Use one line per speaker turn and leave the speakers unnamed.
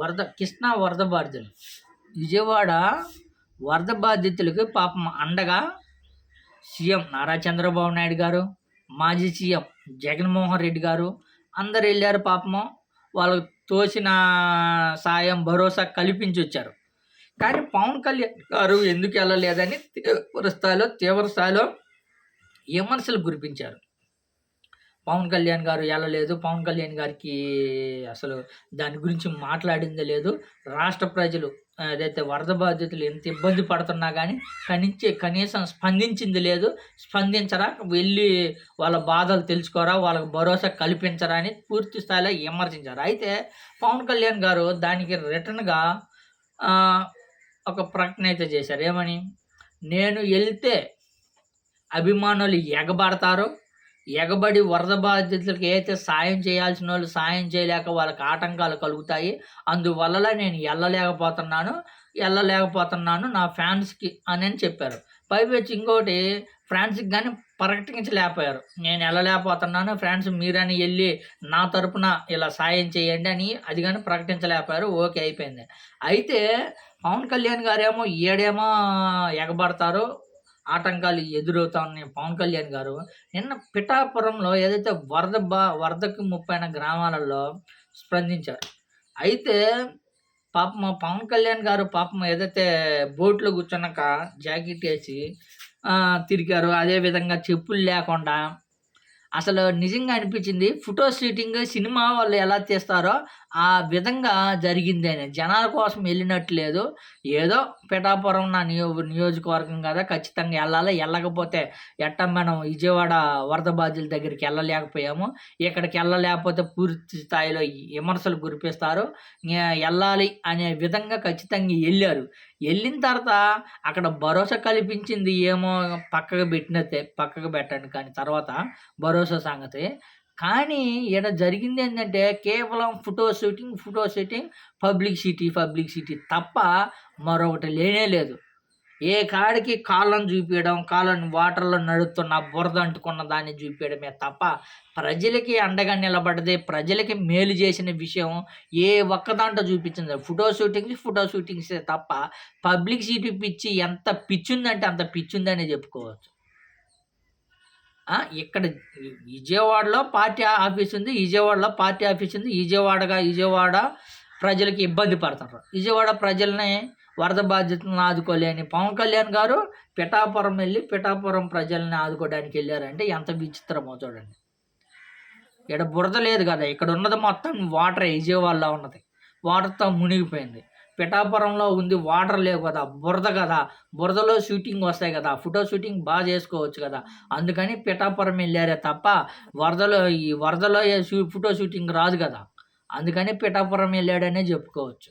వరద కృష్ణా వరద బాధితులు. విజయవాడ వరద బాధితులకు పాపం అండగా సీఎం నారా చంద్రబాబు నాయుడు గారు మాజీ సీఎం జగన్మోహన్ రెడ్డి గారు అందరు వెళ్ళారు పాపము. వాళ్ళకు తోసిన సాయం భరోసా కల్పించి వచ్చారు కానీ పవన్ కళ్యాణ్ గారు ఎందుకు వెళ్ళలేదని తీవ్ర స్థాయిలో తీవ్ర స్థాయిలో విమర్శలు కురిపించారు. పవన్ కళ్యాణ్ గారు వెళ్ళలేదు పవన్ కళ్యాణ్ గారికి అసలు దాని గురించి మాట్లాడింది లేదు. రాష్ట్ర ప్రజలు అదైతే వరద బాధితులు ఎంత ఇబ్బంది పడుతున్నా కానీ కనించి కనీసం స్పందించింది లేదు. స్పందించరా? వెళ్ళి వాళ్ళ బాధలు తెలుసుకోరా? వాళ్ళకి భరోసా కల్పించరా అని పూర్తి స్థాయిలో విమర్శించారు. అయితే పవన్ కళ్యాణ్ గారు దానికి రిటర్న్గా ఒక ప్రకటన అయితే చేశారు. ఏమని? నేను వెళ్తే అభిమానులు ఎగబడతారు. ఎగబడి వరద బాధితులకు ఏదైతే సాయం చేయాల్సిన వాళ్ళు సాయం చేయలేక వాళ్ళకి ఆటంకాలు కలుగుతాయి. అందువల్ల నేను వెళ్ళలేకపోతున్నాను వెళ్ళలేకపోతున్నాను నా ఫ్యాన్స్కి అని అని చెప్పారు. పైపెచ్చి ఇంకోటి ఫ్రాన్స్కి కానీ ప్రకటించలేకపోయారు. నేను వెళ్ళలేకపోతున్నాను ఫ్రాన్స్ మీరని వెళ్ళి నా తరపున ఇలా సాయం చేయండి అని అది కానీ ప్రకటించలేకపోయారు. ఓకే అయిపోయింది. అయితే పవన్ కళ్యాణ్ గారేమో ఏడేమో ఎగబడతారు ఆటంకాలు ఎదురవుతా ఉన్నాయి పవన్ కళ్యాణ్ గారు నిన్న పిఠాపురంలో ఏదైతే వరద బా వరదకు ముప్పైన గ్రామాలలో స్పందించారు. అయితే పాపం పవన్ కళ్యాణ్ గారు పాపం ఏదైతే బోట్లో కూర్చున్నాక జాకెట్ వేసి తిరిగారు. అదేవిధంగా చెప్పులు లేకుండా. అసలు నిజంగా అనిపించింది ఫోటో షూటింగ్ సినిమా వాళ్ళు ఎలా తీస్తారో ఆ విధంగా జరిగింది అని. జనాల కోసం వెళ్ళినట్టు లేదు. ఏదో పిఠాపురం నా నియో నియోజకవర్గం కదా ఖచ్చితంగా వెళ్ళాలి. వెళ్ళకపోతే ఎట్ట మనం విజయవాడ వరద బాధ్యుల దగ్గరికి వెళ్ళలేకపోయాము. ఇక్కడికి వెళ్ళలేకపోతే పూర్తి స్థాయిలో విమర్శలు కురిపిస్తారు. వెళ్ళాలి అనే విధంగా ఖచ్చితంగా వెళ్ళారు. వెళ్ళిన తర్వాత అక్కడ భరోసా కల్పించింది ఏమో పక్కకు పెట్టినతే పక్కకు పెట్టండి కానీ తర్వాత భరోసా సంగతి. కానీ ఇక్కడ జరిగింది ఏంటంటే కేవలం photo shooting photo shooting public city public city తప్ప మరొకటి లేనే లేదు. ఏ కాడికి కాళ్ళను చూపించడం కాళ్ళను వాటర్లో నడుస్తున్న బురద అంటుకున్న దాన్ని చూపించడమే తప్ప ప్రజలకి అండగా నిలబడదే ప్రజలకి మేలు చేసిన విషయం ఏ ఒక్క దాంట్లో చూపించింది ఫోటో షూటింగ్స్ ఫోటో షూటింగ్స్ తప్ప పబ్లిక్ సిటీ పిచ్చి ఎంత పిచ్చిందంటే అంత పిచ్చిందనే చెప్పుకోవచ్చు. ఇక్కడ విజయవాడలో పార్టీ ఆఫీస్ ఉంది విజయవాడలో పార్టీ ఆఫీస్ ఉంది విజయవాడగా విజయవాడ ప్రజలకి ఇబ్బంది పడుతున్నారు విజయవాడ ప్రజల్ని వరద బాధ్యతలను ఆదుకోలేని పవన్ కళ్యాణ్ గారు పిఠాపురం వెళ్ళి పిఠాపురం ప్రజల్ని ఆదుకోవడానికి వెళ్ళారంటే ఎంత విచిత్రమో చూడండి. ఇక్కడ బురద లేదు కదా ఇక్కడ ఉన్నది మొత్తం వాటర్ విజయవాడలో ఉన్నది. వాటర్తో మునిగిపోయింది. పిఠాపురంలో ఉంది వాటర్ లేవు కదా బురద కదా బురదలో షూటింగ్ వస్తాయి కదా ఫోటో షూటింగ్ బాగా చేసుకోవచ్చు కదా. అందుకని పిఠాపురం వెళ్ళారే తప్ప వరదలో ఈ వరదలో ఫోటో షూటింగ్ రాదు కదా. అందుకని పిఠాపురం వెళ్ళాడనే చెప్పుకోవచ్చు.